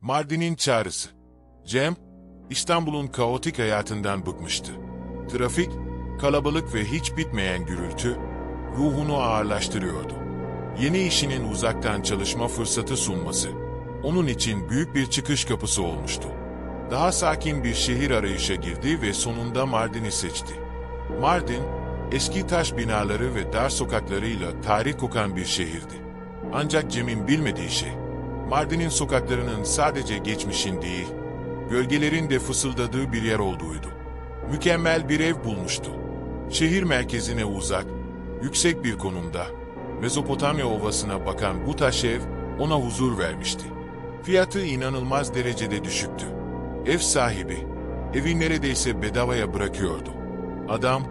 Mardin'in çağrısı. Cem, İstanbul'un kaotik hayatından bıkmıştı. Trafik, kalabalık ve hiç bitmeyen gürültü, ruhunu ağırlaştırıyordu. Yeni işinin uzaktan çalışma fırsatı sunması, onun için büyük bir çıkış kapısı olmuştu. Daha sakin bir şehir arayışa girdi ve sonunda Mardin'i seçti. Mardin, eski taş binaları ve dar sokaklarıyla tarih kokan bir şehirdi. Ancak Cem'in bilmediği şey, Mardin'in sokaklarının sadece geçmişin değil, gölgelerin de fısıldadığı bir yer olduğuydu. Mükemmel bir ev bulmuştu. Şehir merkezine uzak, yüksek bir konumda, Mezopotamya ovasına bakan bu taş ev ona huzur vermişti. Fiyatı inanılmaz derecede düşüktü. Ev sahibi, evi neredeyse bedavaya bırakıyordu. Adam,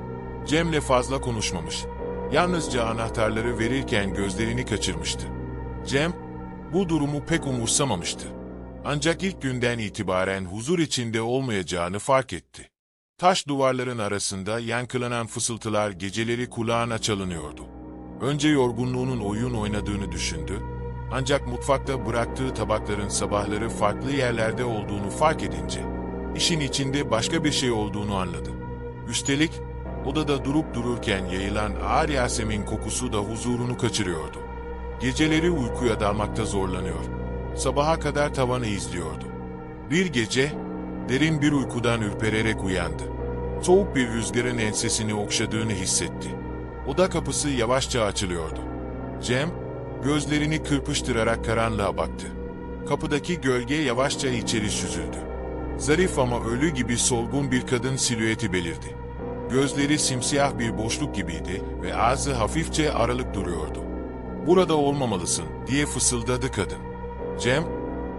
Cem'le fazla konuşmamış. Yalnızca anahtarları verirken gözlerini kaçırmıştı. Cem, bu durumu pek umursamamıştı. Ancak ilk günden itibaren huzur içinde olmayacağını fark etti. Taş duvarların arasında yankılanan fısıltılar geceleri kulağına çalınıyordu. Önce yorgunluğunun oyun oynadığını düşündü, ancak mutfakta bıraktığı tabakların sabahları farklı yerlerde olduğunu fark edince, işin içinde başka bir şey olduğunu anladı. Üstelik, odada durup dururken yayılan ağır Yasemin kokusu da huzurunu kaçırıyordu. Geceleri uykuya dalmakta zorlanıyor. Sabaha kadar tavanı izliyordu. Bir gece, derin bir uykudan ürpererek uyandı. Soğuk bir rüzgarın ensesini okşadığını hissetti. Oda kapısı yavaşça açılıyordu. Cem, gözlerini kırpıştırarak karanlığa baktı. Kapıdaki gölge yavaşça içeri süzüldü. Zarif ama ölü gibi solgun bir kadın silüeti belirdi. Gözleri simsiyah bir boşluk gibiydi ve ağzı hafifçe aralık duruyordu. Burada olmamalısın diye fısıldadı kadın. Cem,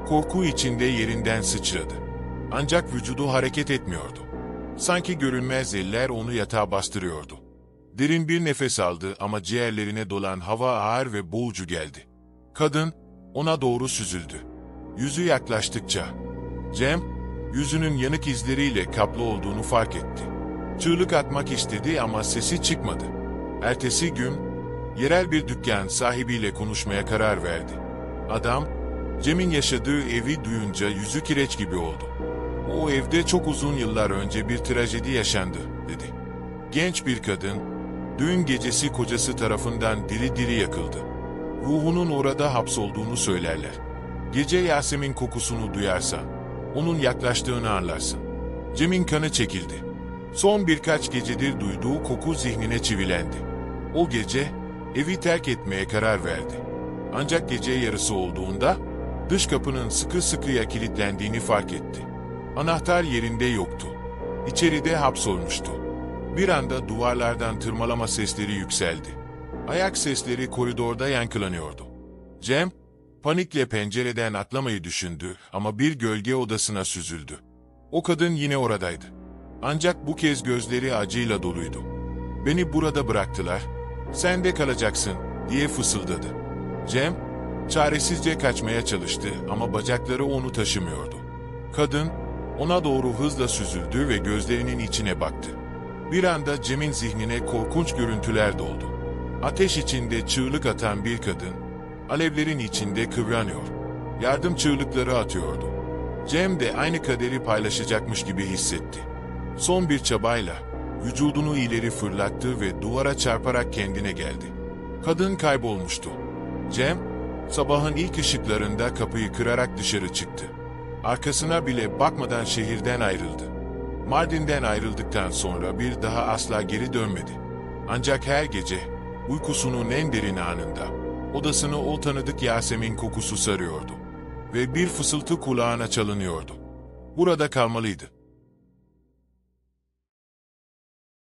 korku içinde yerinden sıçradı. Ancak vücudu hareket etmiyordu. Sanki görünmez eller onu yatağa bastırıyordu. Derin bir nefes aldı ama ciğerlerine dolan hava ağır ve boğucu geldi. Kadın ona doğru süzüldü. Yüzü yaklaştıkça Cem yüzünün yanık izleriyle kaplı olduğunu fark etti. Çığlık atmak istedi ama sesi çıkmadı. Ertesi gün yerel bir dükkan sahibiyle konuşmaya karar verdi. Adam Cem'in yaşadığı evi duyunca yüzü kireç gibi oldu. O evde çok uzun yıllar önce bir trajedi yaşandı, dedi. Genç bir kadın, düğün gecesi kocası tarafından diri diri yakıldı. Ruhunun orada hapsolduğunu söylerler. Gece Yasemin kokusunu duyarsan, onun yaklaştığını anlarsın. Cem'in kanı çekildi. Son birkaç gecedir duyduğu koku zihnine çivilendi. O gece evi terk etmeye karar verdi. Ancak gece yarısı olduğunda dış kapının sıkı sıkıya kilitlendiğini fark etti. Anahtar yerinde yoktu. İçeride hapsolmuştu. Bir anda duvarlardan tırmalama sesleri yükseldi. Ayak sesleri koridorda yankılanıyordu. Cem, panikle pencereden atlamayı düşündü ama bir gölge odasına süzüldü. O kadın yine oradaydı. Ancak bu kez gözleri acıyla doluydu. Beni burada bıraktılar, sen de kalacaksın diye fısıldadı. Cem, çaresizce kaçmaya çalıştı ama bacakları onu taşımıyordu. Kadın, ona doğru hızla süzüldü ve gözlerinin içine baktı. Bir anda Cem'in zihnine korkunç görüntüler doldu. Ateş içinde çığlık atan bir kadın, alevlerin içinde kıvranıyor. Yardım çığlıkları atıyordu. Cem de aynı kaderi paylaşacakmış gibi hissetti. Son bir çabayla vücudunu ileri fırlattı ve duvara çarparak kendine geldi. Kadın kaybolmuştu. Cem, sabahın ilk ışıklarında kapıyı kırarak dışarı çıktı. Arkasına bile bakmadan şehirden ayrıldı. Mardin'den ayrıldıktan sonra bir daha asla geri dönmedi. Ancak her gece uykusunun en derin anında odasını o tanıdık Yasemin kokusu sarıyordu. Ve bir fısıltı kulağına çalınıyordu. Burada kalmalıydı.